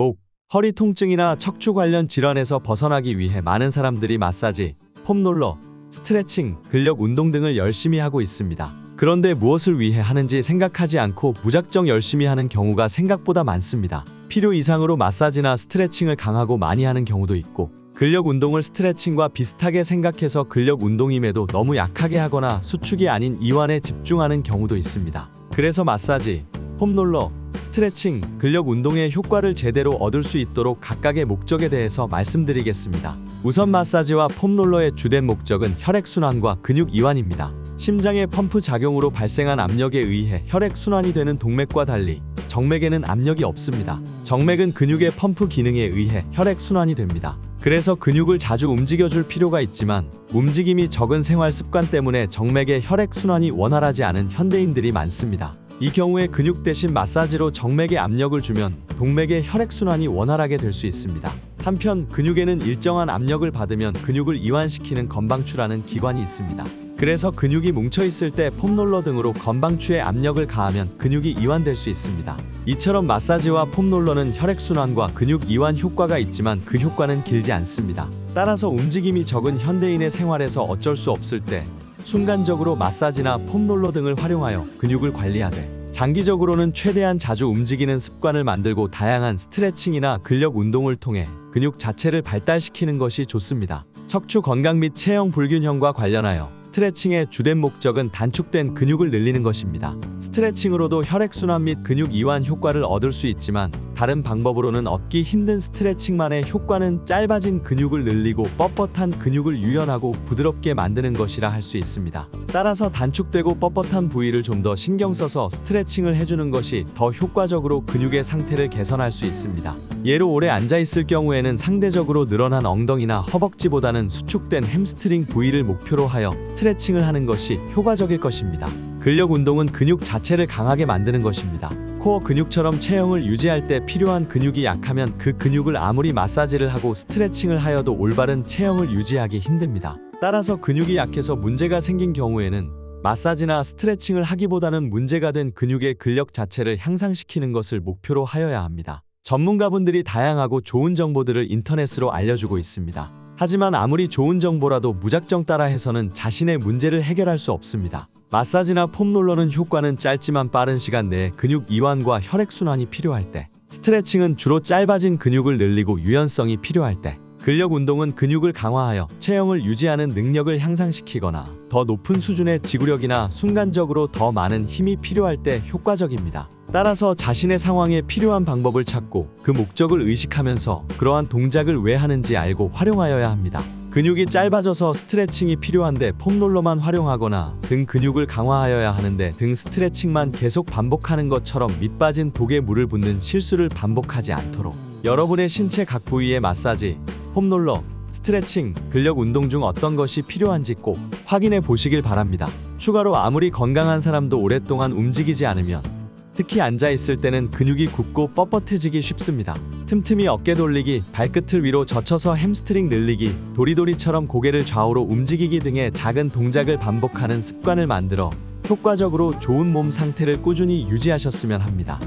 목, 허리 통증이나 척추 관련 질환에서 벗어나기 위해 많은 사람들이 마사지, 폼롤러, 스트레칭, 근력 운동 등을 열심히 하고 있습니다. 그런데 무엇을 위해 하는지 생각하지 않고 무작정 열심히 하는 경우가 생각보다 많습니다. 필요 이상으로 마사지나 스트레칭을 강하고 많이 하는 경우도 있고, 근력 운동을 스트레칭과 비슷하게 생각해서 근력 운동임에도 너무 약하게 하거나 수축이 아닌 이완에 집중하는 경우도 있습니다. 그래서 마사지, 폼롤러, 스트레칭, 근력 운동의 효과를 제대로 얻을 수 있도록 각각의 목적에 대해서 말씀드리겠습니다. 우선 마사지와 폼롤러의 주된 목적은 혈액순환과 근육 이완입니다. 심장의 펌프 작용으로 발생한 압력에 의해 혈액순환이 되는 동맥과 달리 정맥에는 압력이 없습니다. 정맥은 근육의 펌프 기능에 의해 혈액순환이 됩니다. 그래서 근육을 자주 움직여줄 필요가 있지만 움직임이 적은 생활 습관 때문에 정맥의 혈액순환이 원활하지 않은 현대인들이 많습니다. 이 경우에 근육 대신 마사지로 정맥에 압력을 주면 동맥의 혈액순환이 원활하게 될 수 있습니다. 한편 근육에는 일정한 압력을 받으면 근육을 이완시키는 건방추라는 기관이 있습니다. 그래서 근육이 뭉쳐 있을 때 폼롤러 등으로 건방추에 압력을 가하면 근육이 이완될 수 있습니다. 이처럼 마사지와 폼롤러는 혈액순환과 근육 이완 효과가 있지만 그 효과는 길지 않습니다. 따라서 움직임이 적은 현대인의 생활에서 어쩔 수 없을 때 순간적으로 마사지나 폼롤러 등을 활용하여 근육을 관리하되 장기적으로는 최대한 자주 움직이는 습관을 만들고 다양한 스트레칭이나 근력 운동을 통해 근육 자체를 발달시키는 것이 좋습니다. 척추 건강 및 체형 불균형과 관련하여 스트레칭의 주된 목적은 단축된 근육을 늘리는 것입니다. 스트레칭으로도 혈액순환 및 근육 이완 효과를 얻을 수 있지만 다른 방법으로는 얻기 힘든 스트레칭만의 효과는 짧아진 근육을 늘리고 뻣뻣한 근육을 유연하고 부드럽게 만드는 것이라 할 수 있습니다. 따라서 단축되고 뻣뻣한 부위를 좀 더 신경 써서 스트레칭을 해주는 것이 더 효과적으로 근육의 상태를 개선할 수 있습니다. 예로 오래 앉아 있을 경우에는 상대적으로 늘어난 엉덩이나 허벅지보다는 수축된 햄스트링 부위를 목표로 하여 스트레칭을 하는 것이 효과적일 것입니다. 근력 운동은 근육 자체를 강하게 만드는 것입니다. 코어 근육처럼 체형을 유지할 때 필요한 근육이 약하면 그 근육을 아무리 마사지를 하고 스트레칭을 하여도 올바른 체형을 유지하기 힘듭니다. 따라서 근육이 약해서 문제가 생긴 경우에는 마사지나 스트레칭을 하기보다는 문제가 된 근육의 근력 자체를 향상시키는 것을 목표로 하여야 합니다. 전문가분들이 다양하고 좋은 정보들을 인터넷으로 알려주고 있습니다. 하지만 아무리 좋은 정보라도 무작정 따라해서는 자신의 문제를 해결할 수 없습니다. 마사지나 폼롤러는 효과는 짧지만 빠른 시간 내에 근육 이완과 혈액순환이 필요할 때, 스트레칭은 주로 짧아진 근육을 늘리고 유연성이 필요할 때, 근력 운동은 근육을 강화하여 체형을 유지하는 능력을 향상시키거나 더 높은 수준의 지구력이나 순간적으로 더 많은 힘이 필요할 때 효과적입니다. 따라서 자신의 상황에 필요한 방법을 찾고 그 목적을 의식하면서 그러한 동작을 왜 하는지 알고 활용하여야 합니다. 근육이 짧아져서 스트레칭이 필요한데 폼롤러만 활용하거나 등 근육을 강화하여야 하는데 등 스트레칭만 계속 반복하는 것처럼 밑빠진 독에 물을 붓는 실수를 반복하지 않도록 여러분의 신체 각 부위의 마사지, 폼롤러, 스트레칭, 근력 운동 중 어떤 것이 필요한지 꼭 확인해 보시길 바랍니다. 추가로 아무리 건강한 사람도 오랫동안 움직이지 않으면 특히 앉아 있을 때는 근육이 굳고 뻣뻣해지기 쉽습니다. 틈틈이 어깨 돌리기, 발끝을 위로 젖혀서 햄스트링 늘리기, 도리도리처럼 고개를 좌우로 움직이기 등의 작은 동작을 반복하는 습관을 만들어 효과적으로 좋은 몸 상태를 꾸준히 유지하셨으면 합니다.